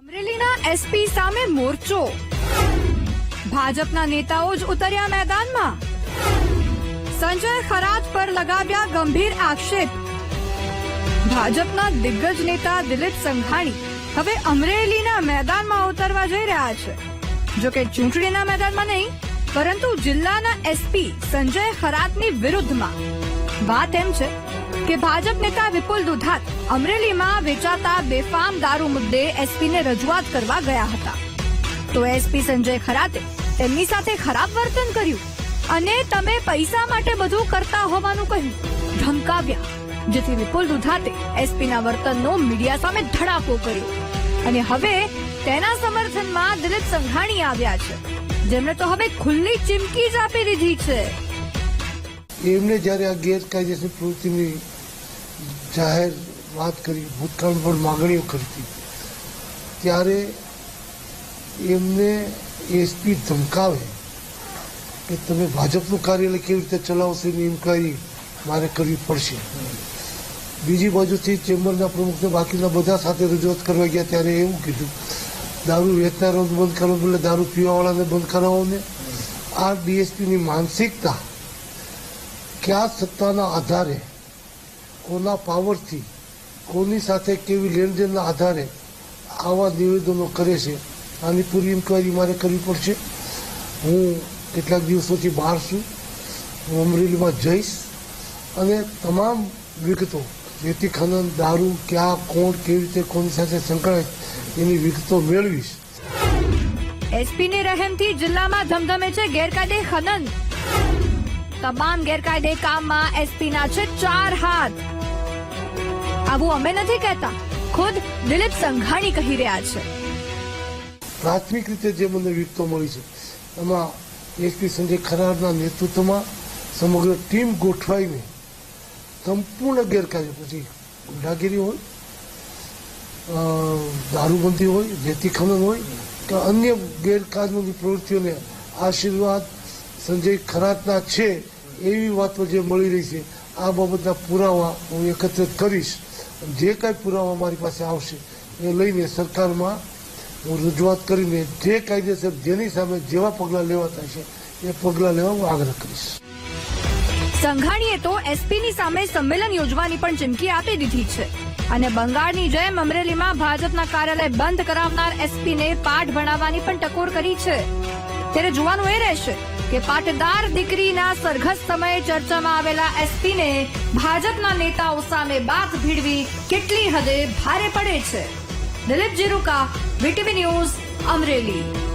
અમરેલીના એસપી સામે મોરચો. ભાજપના નેતાઓ જ ઉતર્યા મેદાનમાં. સંજય ખરાત પર લગાવ્યા ગંભીર આક્ષેપ. ભાજપના દિગ્ગજ નેતા દિલીપ સંઘાણી હવે અમરેલીના મેદાનમાં ઉતરવા જઈ રહ્યા છે. જો કે ચૂંટણીના મેદાનમાં નહીં, પરંતુ જિલ્લાના એસપી સંજય ખરાતની વિરુદ્ધમાં. વાત એમ છે કે ભાજપ નેતા વિપુલ દુધાત અમરેલીમાં વેચાતા બેફામ દારૂ મુદ્દે એસપીને રજૂઆત કરવા ગયા હતા. તો એસપી સંજય ખરાતે તેમની સાથે ખરાબ વર્તન કર્યું અને તમે પૈસા માટે બધું કરતા હોવાનું કહ્યું. ધમકાવ્યા, જેથી વિપુલ દુધાતે એસપીના વર્તનનો મીડિયા સામે ધડાકો કર્યો. અને હવે તેના સમર્થનમાં દિલીપ સંઘાણી આવ્યા છે. જેમણે તો હવે ખુલ્લી ચીમકી જ આપી દીધી છે. એમને જ્યારે આ ગેરકાયદેસર પ્રવૃત્તિની જાહેર વાત કરી, ભૂતકાળ પણ માગણીઓ કરી ત્યારે એમને એસપી ધમકાવે કે તમે ભાજપનું કાર્યાલય કેવી રીતે ચલાવશો એની ઇન્કવાયરી મારે કરવી પડશે. બીજી બાજુથી ચેમ્બરના પ્રમુખને બાકીના બધા સાથે રજૂઆત કરવા ગયા ત્યારે એવું કીધું, દારૂ વેચનારાઓને બંધ કરવો, એટલે દારૂ પીવાવાળાને બંધ કરાવો ને. આ ડીએસપીની માનસિકતા કયા સત્તાના આધારે, કોના પાવરથી કોની સાથે કેવી લેણદેણના આધારે આવા નિવેદનો કરે છે, આની પૂરી ઇન્કવાયરી મારે કરવી પડશે. હું કેટલાક દિવસોથી બહાર છું, હું અમરેલીમાં જઈશ અને તમામ વિગતો રેતી ખનન, દારૂ, ક્યાં, કોણ, કેવી રીતે, કોની સાથે સંકળાય, એની વિગતો મેળવીશ. એસપીની રહેમથી જિલ્લામાં ધમધમે છે ગેરકાયદે ખનન. તમામ ગેરકાયદે કામમાં એસપીના છે ચાર હાથ. આવું અમે નથી કહેતા. ખુદ દિલીપ સંઘાણી કહી રહ્યા છે. પ્રાથમિક રીતે જે મને વિગતો મળી છે, એમાં એસપી સંજય ખરાડના નેતૃત્વમાં સમગ્ર ટીમ ગોઠવાઈને સંપૂર્ણ ગેરકાયદે, પછી ગુંડાગીરી હોય દારૂબંધી હોય રેતી ખનન હોય કે અન્ય ગેરકાયદેની પ્રવૃત્તિઓને આશીર્વાદ સંજય ખરાતના છે એવી વાતો જે મળી રહી છે, આ બાબતના પુરાવા હું એકત્રિત કરીશ. જે કાંઈ પુરાવા મારી પાસે આવશે એ લઈને સરકારમાં હું રજૂઆત કરીને જે કાયદેસર જેની સામે જેવા પગલાં લેવાતા છે, એ પગલાં લેવા હું આગ્રહ કરીશ. સંઘાણીએ તો એસપીની સામે સંમેલન યોજવાની પણ ચીમકી આપી દીધી છે અને બંગાળની જેમ અમરેલીમાં ભાજપના કાર્યાલય બંધ કરાવનાર એસપીને પાઠ ભણાવવાની પણ ટકોર કરી છે. ત્યારે જોવાનું એ રહેશે કે પાટીદાર દીકરીના સરઘસ સમયે ચર્ચામાં આવેલા એસપીને ભાજપના નેતાઓ સામે બાથ ભીડવી કેટલી હદે ભારે પડે છે. Dilip Jiruka VTV news, Amreli.